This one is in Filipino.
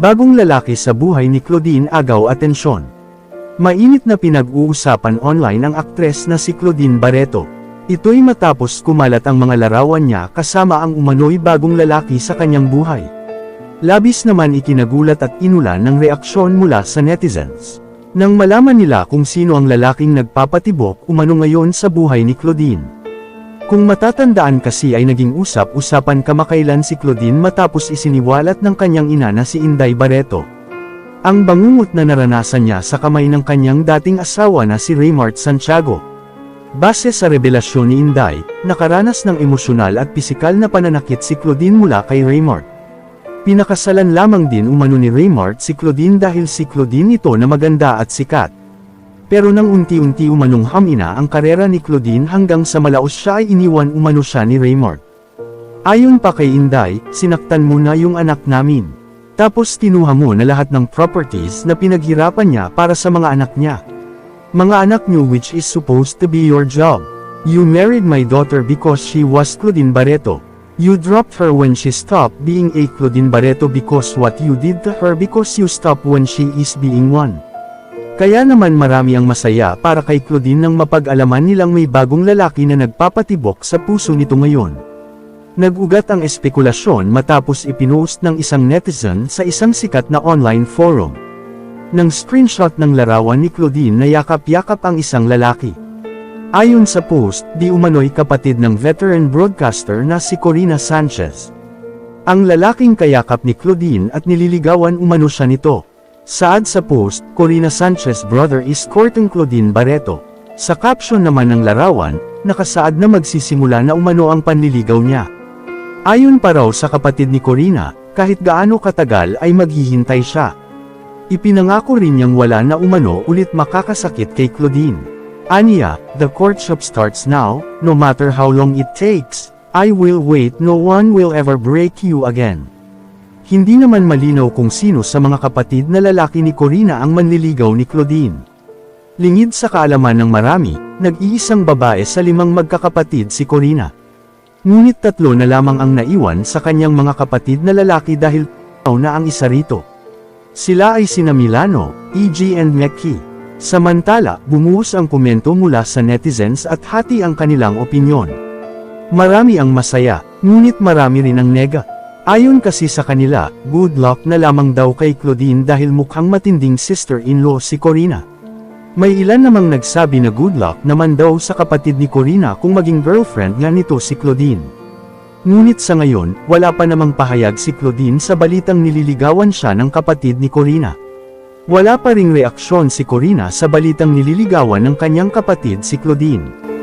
Bagong lalaki sa buhay ni Claudine agaw atensyon. Mainit na pinag-uusapan online ang aktres na si Claudine Barreto. Ito'y matapos kumalat ang mga larawan niya kasama ang umano'y bagong lalaki sa kanyang buhay. Labis naman ikinagulat at inulan ng reaksyon mula sa netizens. Nang malaman nila kung sino ang lalaking nagpapatibok umano ngayon sa buhay ni Claudine. Kung matatandaan kasi ay naging usap-usapan kamakailan si Claudine matapos isiniwalat ng kanyang ina na si Inday Barreto. Ang bangungot na naranasan niya sa kamay ng kanyang dating asawa na si Raymart Santiago. Base sa revelasyon ni Inday, nakaranas ng emosyonal at pisikal na pananakit si Claudine mula kay Raymart. Pinakasalan lamang din umano ni Raymart si Claudine dahil si Claudine ito na maganda at sikat. Pero nang unti-unti umanong hamina ang karera ni Claudine hanggang sa malaos siya ay iniwan umano siya ni Raymart. Ayon pa kay Inday, sinaktan mo na yung anak namin. Tapos kinuha mo na lahat ng properties na pinaghirapan niya para sa mga anak niya. Mga anak niyo which is supposed to be your job. You married my daughter because she was Claudine Barreto. You dropped her when she stopped being a Claudine Barreto because what you did to her because you stopped when she is being one. Kaya naman marami ang masaya para kay Claudine nang mapag-alaman nilang may bagong lalaki na nagpapatibok sa puso nito ngayon. Nag-ugat ang espekulasyon matapos ipinost ng isang netizen sa isang sikat na online forum. Nang screenshot ng larawan ni Claudine na yakap-yakap ang isang lalaki. Ayon sa post, di umano'y kapatid ng veteran broadcaster na si Corina Sanchez. Ang lalaking kayakap ni Claudine at nililigawan umano siya nito. Saad sa post, Corina Sanchez brother is courting Claudine Barreto. Sa caption naman ng larawan, nakasaad na magsisimula na umano ang panliligaw niya. Ayon pa raw sa kapatid ni Corina, kahit gaano katagal ay maghihintay siya. Ipinangako rin niyang wala na umano ulit makakasakit kay Claudine. Aniya, the courtship starts now, no matter how long it takes. I will wait no one will ever break you again. Hindi naman malinaw kung sino sa mga kapatid na lalaki ni Corina ang manliligaw ni Claudine. Lingid sa kaalaman ng marami, nag-iisang babae sa limang magkakapatid si Corina. Ngunit tatlo na lamang ang naiwan sa kanyang mga kapatid na lalaki dahil na ang isa rito. Sila ay sina Milano, E.G. and Mekki. Samantala, bumuhos ang komento mula sa netizens at hati ang kanilang opinyon. Marami ang masaya, ngunit marami rin ang nega. Ayon kasi sa kanila, good luck na lamang daw kay Claudine dahil mukhang matinding sister-in-law si Corina. May ilan namang nagsabi na good luck naman daw sa kapatid ni Corina kung maging girlfriend nga nito si Claudine. Ngunit sa ngayon, wala pa namang pahayag si Claudine sa balitang nililigawan siya ng kapatid ni Corina. Wala pa ring reaksyon si Corina sa balitang nililigawan ng kanyang kapatid si Claudine.